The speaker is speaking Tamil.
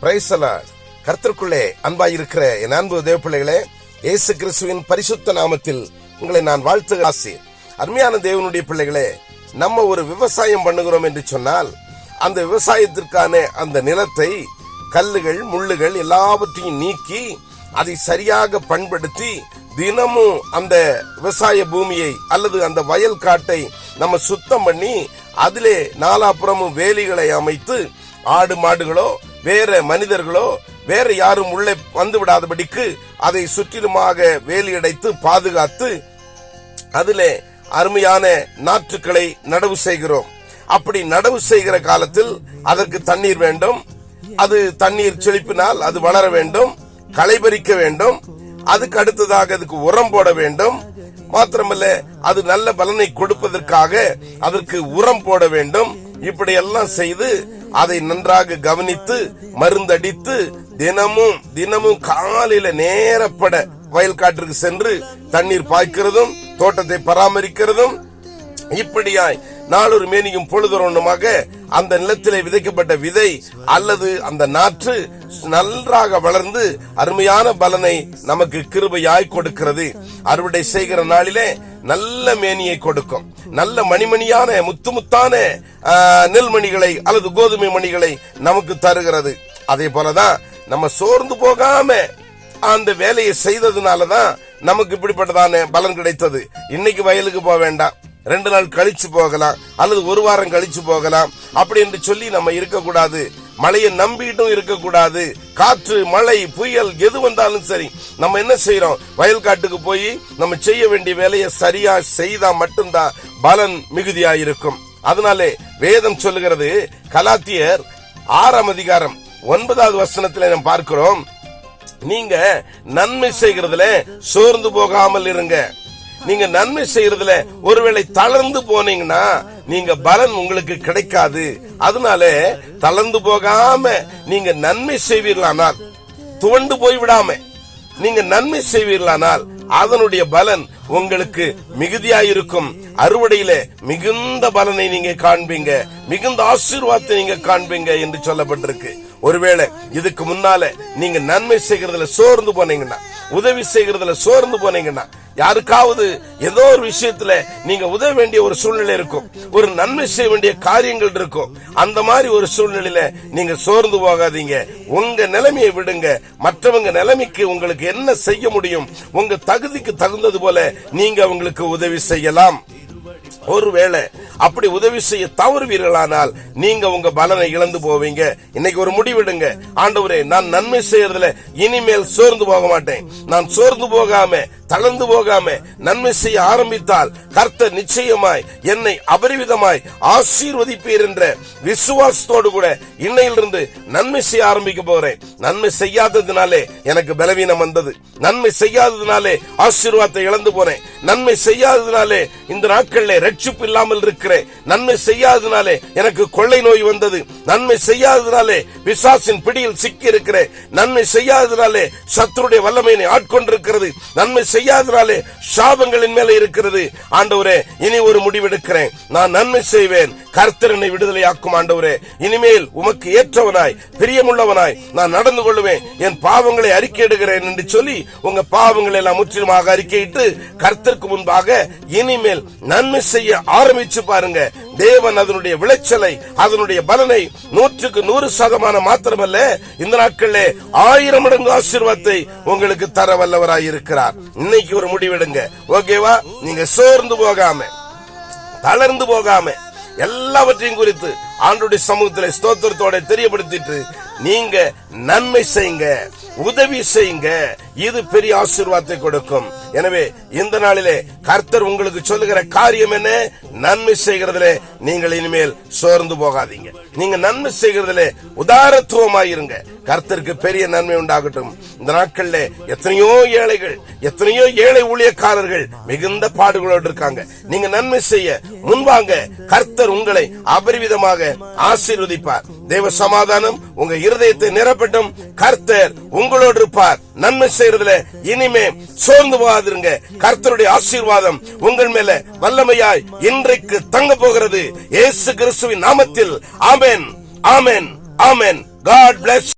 பிரைசலா கர்த்தருக்குள்ளே அன்பாயிருக்கிற என் அன்பு தேவப்பிள்ளைகளே இயேசு கிறிஸ்துவின் பரிசுத்த நாமத்தில் உங்களை நான் வாழ்த்து ஆசி அருமையான தேவனுடைய பிள்ளைகளே நம்ம ஒரு விவசாயம் பண்ணுகிறோம் என்று சொன்னால் அந்த விவசாயத்திற்கான அந்த நிலத்தை கல்லுகள் முள்ளுகள் எல்லாவற்றையும் நீக்கி அதை சரியாக பண்படுத்தி தினமும் அந்த விவசாய பூமியை அல்லது அந்த வயல் காட்டை நம்ம சுத்தம் பண்ணி அதிலே நாலாபுறமும் வேலிகளை அமைத்து ஆடு மாடுகளோ வேற மனிதர்களோ வேற யாரும் உள்ளே வந்து விடாதபடிக்கு அதை சுற்றிலுமாக வேலியடைத்து பாதுகாத்து அதிலே அருமையான நாற்றுக்களை நடவு செய்கிறோம். அப்படி நடவு செய்கிற காலத்தில் அதற்கு தண்ணீர் வேண்டும். அது தண்ணீர் செழிப்பினால் அது வளர வேண்டும் களை பறிக்க வேண்டும். அதுக்கு அடுத்ததாக அதுக்கு உரம் போட வேண்டும். மாத்திரமல்ல அது நல்ல பலனை கொடுப்பதற்காக அதற்கு உரம் போட வேண்டும். இப்படியெல்லாம் செய்து அதை நன்றாக கவனித்து மருந்தடித்து தினமும் தினமும் காலையில நேரப்பட வயல் காற்றுக்கு சென்று தண்ணீர் பாய்க்கிறதும் தோட்டத்தை பராமரிக்கிறதும் இப்படியாய் நாளொரு மேனியும் பொழுதுறோண்டுமாக அந்த நிலத்திலே விதைக்கப்பட்ட விதை அல்லது அந்த நாற்று நன்றாக வளர்ந்து அருமையான பலனை நமக்கு கிருபையாய் கொடுக்கிறது. அறுவடை செய்கிற நாளிலே நல்ல மேனியை கொடுக்கும். நல்ல மணிமணியான முத்து முத்தான நெல்மணிகளை அல்லது கோதுமை மணிகளை நமக்கு தருகிறது. அதே போலதான் நம்ம சோர்ந்து போகாம அந்த வேலையை செய்ததுனாலதான் நமக்கு இப்படிப்பட்டதான பலன் கிடைத்தது. இன்னைக்கு வயலுக்கு போக வேண்டாம். ரெண்டு நாள் கழிச்சு போகலாம். அல்லது ஒரு வாரம் கழிச்சு போகலாம். அப்படி என்று சொல்லி நம்ம இருக்கக்கூடாது. மழையை நம்பிட்டும் இருக்கக்கூடாது. காற்று மழை புயல் எது வந்தாலும் சரி நம்ம என்ன செய்யறோம் வயல் காட்டுக்கு போய் நம்ம செய்ய வேண்டிய வேலையை சரியா செய்தா மட்டும்தான் பலன் மிகுதியா இருக்கும் அதனாலே வேதம் சொல்லுகிறது கலாத்தியர் ஆறாம் அதிகாரம் ஒன்பதாவது வசனத்தில் நாம் பார்க்கிறோம். நீங்க நன்மை செய்கிறதுல சோர்ந்து போகாமல் இருங்க. நீங்க நன்மை செய்யறதுல ஒருவேளை தளர்ந்து போனீங்கன்னா நீங்க பலன் உங்களுக்கு கிடைக்காது. அதனால தளர்ந்து போகாம நீங்க நன்மை செய்வீர்களானால் துவண்டு போய் விடாம நீங்க நன்மை செய்வீர்களானால் அதனுடைய பலன் உங்களுக்கு மிகுதியாயிருக்கும். அறுவடையில மிகுந்த பலனை நீங்க காண்பீங்க. மிகுந்த ஆசீர்வாதத்தை நீங்க காண்பீங்க என்று சொல்லப்பட்டிருக்கு. ஒருவேளை இதுக்கு முன்னால நீங்க நன்மை செய்கிறதுல சோர்ந்து போனீங்கன்னா உதவி செய்கிறதுல சோர்ந்து போனீங்கன்னா யாருக்காவது ஏதோ ஒரு விஷயத்துல நீங்க உதவ வேண்டிய ஒரு சூழ்நிலை இருக்கும். ஒரு நன்மை செய்ய வேண்டிய காரியங்கள் இருக்கும். அந்த மாதிரி ஒரு சூழ்நிலையில நீங்க சோர்ந்து போகாதீங்க. உங்க நிலைமையை விடுங்க. மற்றவங்க நிலைமைக்கு உங்களுக்கு என்ன செய்ய முடியும்? உங்க தகுதிக்கு தகுந்தது போல நீங்க அவங்களுக்கு உதவி செய்யலாம். ஒருவேளை அப்படி உதவி செய்ய தவறுவீர்களானால் நீங்க உங்க பலனை இழந்து போவீங்க. இன்னைக்கு ஒரு முடிவெடுங்க. ஆண்டவரே நான் நன்மை செய்யறதுல இனிமேல் சோர்ந்து போக மாட்டேன். நான் சோர்ந்து போகாம தளர்ந்து போகாம நன்மை செய்ய ஆரம்பித்தால் கர்த்த நிச்சயமாய் என்னை அபரிவிதமாய் ஆசீர்வதிப்பீர் என்ற விசுவாசத்தோடு கூட இன்னையிலிருந்து நன்மை செய்ய ஆரம்பிக்க போறேன். நன்மை செய்யாததுனாலே எனக்கு பலவீனம் வந்தது. நன்மை செய்யாததுனாலே ஆசீர்வாதத்தை இழந்து போனேன் நன்மை செய்யாததுனாலே இந்த நாட்கள்ல ரட்சிப்பு இல்லாமல் இருக்கிறேன். நன்மை செய்யாததுனாலே எனக்கு கொள்ளை நோய் வந்தது. நன்மை செய்யாததுனாலே விசாசின் பிடியில் சிக்கி இருக்கிறேன். நன்மை செய்யாததுனாலே சத்துருடைய வல்லமையினை ஆட்கொண்டிருக்கிறது. நன்மை செய்யாதனாலே சாபங்களின் மேல இருக்கிறது. ஆண்டவரே இனி ஒரு முடிவெடுக்கிறேன். நான் நன்மை செய்வேன். கர்த்தரனை விடுதலையாக்கும் ஆண்டவரே. இனிமேல் உமக்கு ஏற்றவனாய் பிரியமுள்ளவனாய் நான் நடந்து கொள்வேன் என் பாவங்களை அறிக்கையிடுகிறேன் என்று சொல்லி உங்க பாவங்களை எல்லாம் முற்றிலுமாக அறிக்கையிட்டு கர்த்தருக்கு முன்பாக இனிமேல் நன்மை செய்ய ஆரம்பிச்சு பாருங்க. தேவன் அதனுடைய விளைச்சலை அதனுடைய பலனை நூற்றுக்கு நூறு சதமானம் மாத்திரமல்ல இந்த நாட்களிலே ஆயிரம் மடங்கு ஆசீர்வாதத்தை உங்களுக்கு தர வல்லவராய் இருக்கிறார். இன்னைக்கு ஒரு முடிவெடுங்க. ஓகேவா? நீங்க சோர்ந்து போகாம தளர்ந்து போகாம எல்லாவற்றையும் குறித்து ஆண்டுடைய சமூகத்தில் ஸ்தோத்திரத்தோட தெரியப்படுத்திட்டு நீங்க நன்மை செய்யுங்க உதவி செய்யுங்க. இது பெரிய ஆசீர்வாதத்தை கொடுக்கும். எனவே இந்த நாளிலே கர்த்தர் உங்களுக்கு சொல்லுகிற காரியம் என்ன? நன்மை செய்கிறதுல நீங்கள் இனிமேல் சோர்ந்து போகாதீங்க. நீங்க நன்மை செய்கிறதுல உதாரத்துவமாயிருங்க. கர்த்தருக்கு பெரிய நன்மை உண்டாகட்டும். இந்த நாட்கள்ல எத்தனையோ ஏழைகள் எத்தனையோ ஏழை ஊழியக்காரர்கள் மிகுந்த பாடுகளோடு இருக்காங்க. நீங்க நன்மை செய்ய முன்வாங்க கர்த்தர் உங்களை அபரிவிதமாக ஆசீர்வதிப்பார். தேவ சமாதானம் உங்க இருதயத்தை நிரப்பட்டும். கர்த்தர் உங்களோடு இருப்பார். நன்மை செய்யறதுல இனிமே சோர்ந்து போகாதிருங்க. கர்த்தருடைய ஆசீர்வாதம் உங்கள் மேல வல்லமையாய் இன்றைக்கு தங்க போகிறது. இயேசு கிறிஸ்துவின் நாமத்தில். ஆமென். ஆமென். ஆமென். God plus